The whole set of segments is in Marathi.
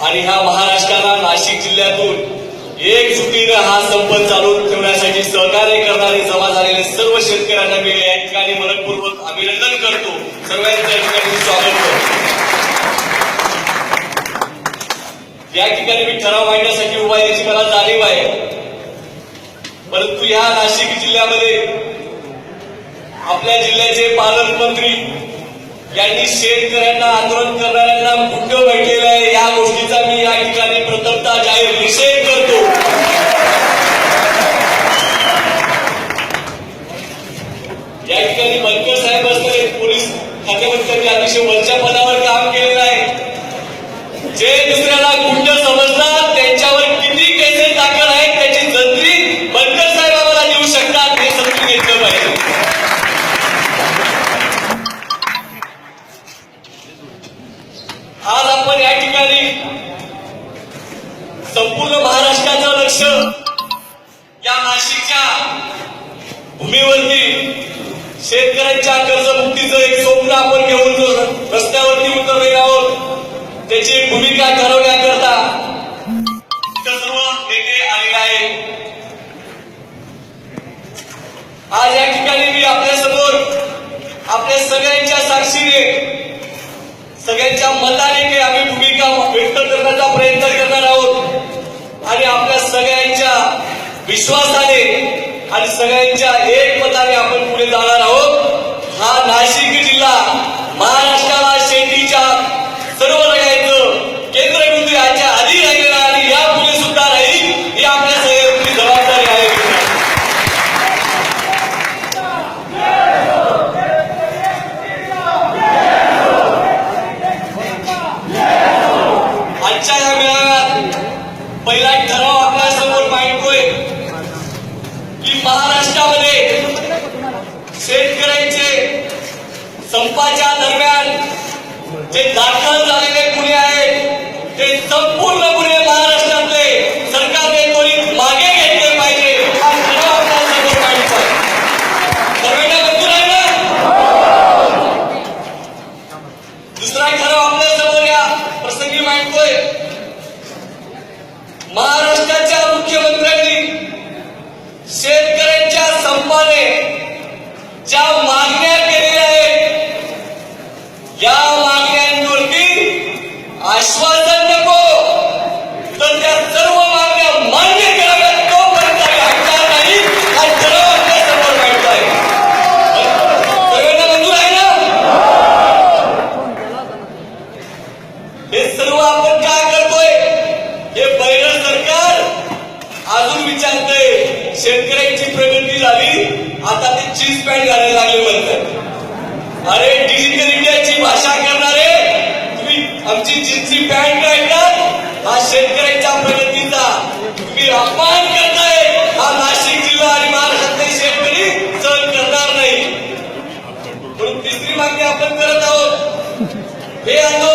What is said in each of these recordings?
आणि ह्या महाराष्ट्राला नाशिक जिल्ह्यातून एकजुटीनं हा संप चालू ठेवण्यासाठी सहकार्य करणारे जमा झालेले सर्व शेतकऱ्यांना मी या ठिकाणी मनपूर्वक अभिनंदन करतो. सर्वांचं या ठिकाणी स्वागत करतो. या ठिकाणी मी ठराव मांडण्यासाठी उभा आहे याची मला जाणीव आहे. परंतु या नाशिक जिल्ह्यामध्ये आपल्या जिल्ह्याचे पालकमंत्री यांनी शेतकऱ्यांना आंदोलन करणाऱ्यांना कुठं भेटलेलं आहे या गोष्टीचा मी या ठिकाणी प्रथमता जाहीर निषेध करतो या ठिकाणी बनकर साहेब असणारे पोलीस खात्यामध्ये त्यांनी अतिशय वरच्या पदावर काम केलेलं आहे जे दुसऱ्याला गुंड समजतात त्यांच्यावर किती केसेस दाखल आहेत त्याची जंत्री बनकर साहेब आम्हाला देऊ शकतात हे समजून घेतलं पाहिजे आज आपण या ठिकाणी संपूर्ण महाराष्ट्राचं लक्ष या नाशिकच्या भूमीवरती शेतकऱ्यांच्या कर्जमुक्तीचं एक स्वप्न आपण घेऊन रस्त्यावरती उतरलेलो आहोत त्याची भूमिका ठरवण्याकरता सर्व नेते आलेले आहे आज या ठिकाणी मी आपल्यासमोर आपल्या सगळ्यांच्या साक्षीने सगळ्यांच्या मताने ते आम्ही भूमिका व्यक्त करण्याचा प्रयत्न करणार आहोत. आणि आपल्या सगळ्यांच्या विश्वासाने आणि सगळ्यांच्या एकमताने आपण पुढे जाणार आहोत. हा नाशिक जिल्हा महाराष्ट्राला शेतीच्या सर्व रंगायचं केंद्रबिंदू याच्या आधी राहिलेला आणि यापुढे सुद्धा राहील ही आपल्या सगळ्यांची जबाबदारी आहे आजच्या या मेळाव्यात पहिला ठराव आपल्यासमोर मांडतोय की महाराष्ट्रामध्ये शेतकऱ्यांचे संपाच्या दरम्यान जे दाखल झालेले गुन्हे आहेत ते संपूर्ण गुन्हे महाराष्ट्रातले सरकारने त्वरित मागे घेतले पाहिजे. दुसरा ठराव आपल्यासमोर या प्रसंगी मांडतोय. महाराष्ट्र ज्या मागण्या केलेल्या अजून विचारतय शेतकऱ्यांची प्रगती झाली आता ते चीज पॅन्ट घालायला लागले म्हणतात. अरे डिजिटल इंडियाची भाषा करणारे तुम्ही आमची जीन्सची पॅन्ट घालतात हा शेतकऱ्यांच्या प्रगतीचा. तुम्ही अपमान करताय हा नाशिक जिल्हा आणि महाराष्ट्रातले शेतकरी सहन करणार नाही. म्हणून तिसरी मागणी आपण करत आहोत. हे आंदोलन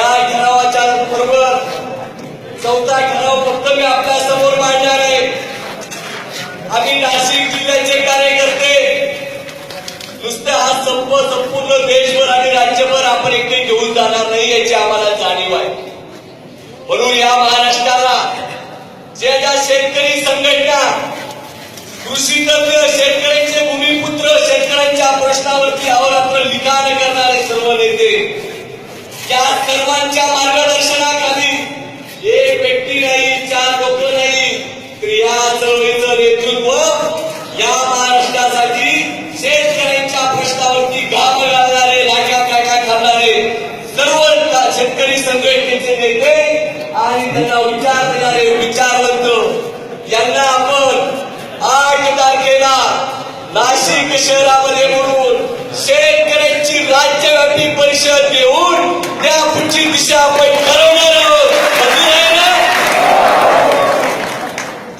या ठरावाच्या बरोबर चौथा ठराव फक्त मी आपल्यासमोर मांडणार आहे. आम्ही नाशिक जिल्ह्याचे कार्यकर्ते. नुसतं हा संप संपूर्ण देशभर आणि राज्यभर आपण एकटे घेऊन जाणार नाही याची आम्हाला जाणीव आहे. म्हणून या महाराष्ट्राला ज्या ज्या शेतकरी संघटना कृषी तज्ञ शेतकऱ्यांचे भूमिपुत्र शेतकऱ्यांच्या प्रश्नावरती अहोरात्र लिखाण करणारे सर्व नेते सर्वांच्या मार्गदर्शनाखाली एक व्यक्ती नाही चार लोक नाही तर या चळवळीचं नेतृत्व या महाराष्ट्रासाठी शेतकऱ्यांच्या प्रश्नावरती घाम घालणारे लाटा काटा घालणारे सर्व शेतकरी संघटनेचे नेते आणि त्यांना विचार देणारे विचारवंत यांना आपण आठ तारखेला नाशिक शहरामध्ये म्हणून शेतकऱ्यांची राज्यव्यापी परिषद घेऊन त्या पुढची दिशा आपण ठरवणार आहोत.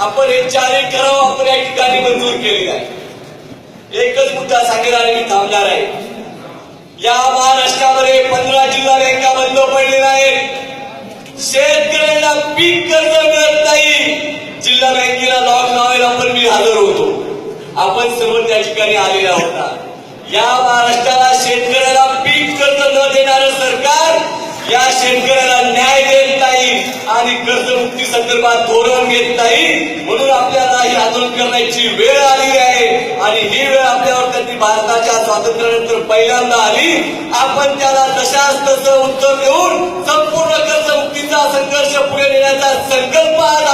आपण हे चारही ठराव आपण या ठिकाणी मंजूर केलेले आहे एकच मुद्दा सांगेल आणि मी थांबणार आहे. या महाराष्ट्रामध्ये पंधरा जिल्हा बँका बंद पडलेल्या आहेत. शेतकऱ्यांना पीक कर्ज मिळत नाही. जिल्हा बँकेला लॉक लावायला पण मी हजर होतो. आपण सर्व त्या ठिकाणी आलेला होता. या महाराष्ट्राला शेतकऱ्याला पीक कर्ज न देणार सरकार या शेतकऱ्याला न्याय देत नाही आणि कर्जमुक्ती संदर्भात धोरण घेत नाही म्हणून आपल्याला ही आंदोलन करण्याची वेळ आली आहे. आणि ही वेळ आपल्यावर त्यांनी भारताच्या स्वातंत्र्यानंतर पहिल्यांदा आली आपण त्याला तशाच तसं उत्तर देऊन संपूर्ण कर्जमुक्तीचा संघर्ष पुढे नेण्याचा संकल्प आज